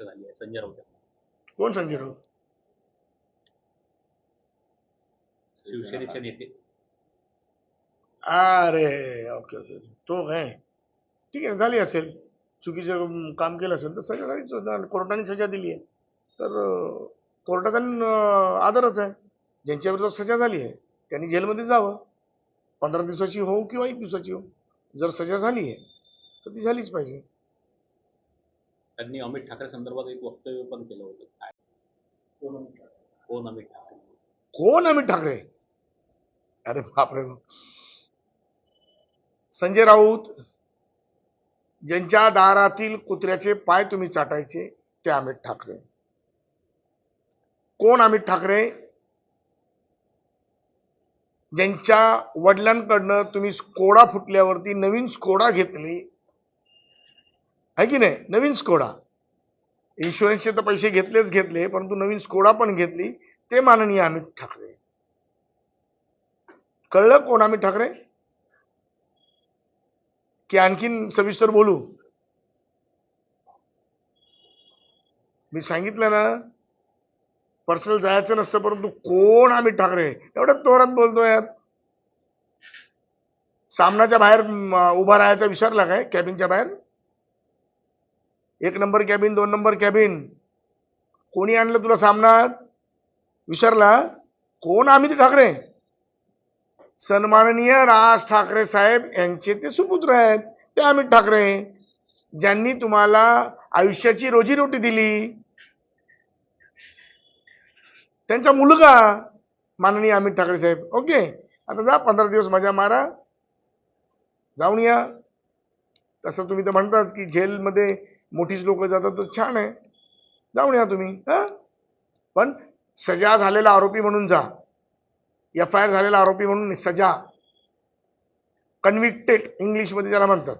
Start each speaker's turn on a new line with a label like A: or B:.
A: शिक्षा झाली आहे संजय राऊत यांना.
B: कोण संजय राऊत
A: शिवसेनेचे नेते
B: अरे ओके ओके तो काय ठीक आहे झाली असेल चुकीचं काम केलं असेल तर सजा झालीच होती. कोर्टाने सजा दिली आहे तर कोर्टाचा आदरच आहे ज्यांच्या विरोधात सजा झाली आहे त्यांनी जेलमध्ये जावं पंधरा दिवसाची हो किंवा एक दिवसाची हो जर सजा झाली आहे तर ती झालीच पाहिजे
A: त्यांनी अमित ठाकरे संदर्भात एक वक्तव्य पण केलं होतं. काय? कोण अमित ठाकरे?
B: कोण अमित ठाकरे? अरे बापरे. बाप संजय राऊत ज्यांच्या दारातील कुत्र्याचे पाय तुम्ही चाटायचे ते अमित ठाकरे. कोण अमित ठाकरे? ज्यांच्या वडिलांकडनं तुम्ही स्कोडा फुटल्यावरती नवीन स्कोडा घेतली आहे की नाही? नवीन स्कोडा इन्शुरन्सचे तर पैसे घेतलेच घेतले परंतु नवीन स्कोडा पण घेतली ते माननीय अमित ठाकरे. कळलं कोण अमित ठाकरे? की आणखीन सविस्तर बोलू? मी सांगितलं ना पर्सनल जायचं नसतं परंतु कोण अमित ठाकरे? एवढ्या तोरात बोलतो यार. सामनाच्या बाहेर उभा राहायचा विसरला काय? कॅबिनच्या बाहेर? एक नंबर कॅबिन दोन नंबर कॅबिन कोणी आणलं तुला सामनात विचारला कोण? अमित ठाकरे. सन्माननीय राज ठाकरे साहेब यांचे ते सुपुत्र आहेत. ते अमित ठाकरे. ज्यांनी तुम्हाला आयुष्याची रोजीरोटी दिली. त्यांचा मुलगा माननीय अमित ठाकरे साहेब. ओके? आता जा पंधरा दिवस मजा मारा. जाऊन या. तसं तुम्ही तर म्हणताच की जेलमध्ये मोठीच लोक जातात तर छान आहे. जाऊन या तुम्ही हा? पण सजा झालेला आरोपी म्हणून जा. एफ आय आर झालेला आरोपी म्हणून सजा. कन्व्हिक्टेड इंग्लिशमध्ये ज्याला म्हणतात.